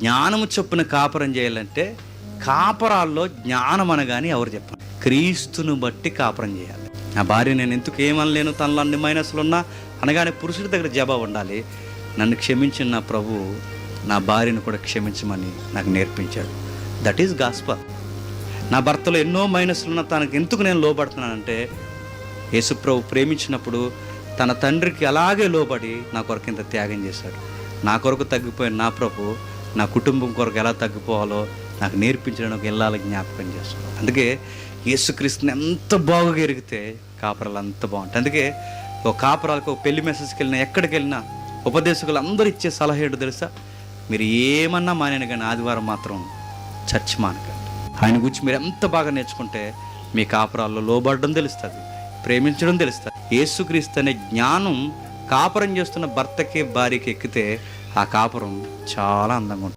జ్ఞానము చొప్పున కాపురం చేయాలంటే కాపరాల్లో జ్ఞానం అనగానే ఎవరు చెప్పండి క్రీస్తును బట్టి కాపురం చేయాలి. నా భార్య నేను ఎందుకు ఏమనలేను? తనలో అన్ని మైనస్లు ఉన్నా అనగానే పురుషుడి దగ్గర జవాబు ఉండాలి. నన్ను క్షమించిన నా ప్రభు నా భార్యను కూడా క్షమించమని నాకు నేర్పించాడు. దట్ ఈస్ గాస్పల్ నా భర్తలో ఎన్నో మైనస్లు ఉన్న తనకు ఎందుకు నేను లోబడుతున్నానంటే యేసుప్రభు ప్రేమించినప్పుడు తన తండ్రికి అలాగే లోబడి నా కొరకు ఇంత త్యాగం చేశాడు. నా కొరకు తగ్గిపోయిన నా ప్రభు నా కుటుంబం కొరకు ఎలా తగ్గిపోవాలో నాకు నేర్పించడానికి వెళ్ళాలి జ్ఞాపకం చేస్తున్నాను అందుకే యేసుక్రీస్తుని ఎంత బాగుగా ఎరిగితే కాపురాలు అంత బాగుంటాయి. అందుకే ఒక కాపురాలకు ఒక పెళ్ళి మెసేజ్కి వెళ్ళినా ఎక్కడికి వెళ్ళినా ఉపదేశకులు అందరూ ఇచ్చే సలహా ఏంటో తెలుసా? మీరు ఏమన్నా మానేను కానీ ఆదివారం మాత్రం చర్చ్ మానకండి. ఆయన గురించి మీరు ఎంత బాగా నేర్చుకుంటే మీ కాపురాల్లో లోబడడం తెలుస్తుంది ప్రేమించడం తెలుస్తుంది. యేసుక్రీస్తు అనే జ్ఞానం కాపురం చేస్తున్న భర్తకి భార్యకి ఎక్కితే ఆ కాపురం చాలా అందంగా ఉంటుంది.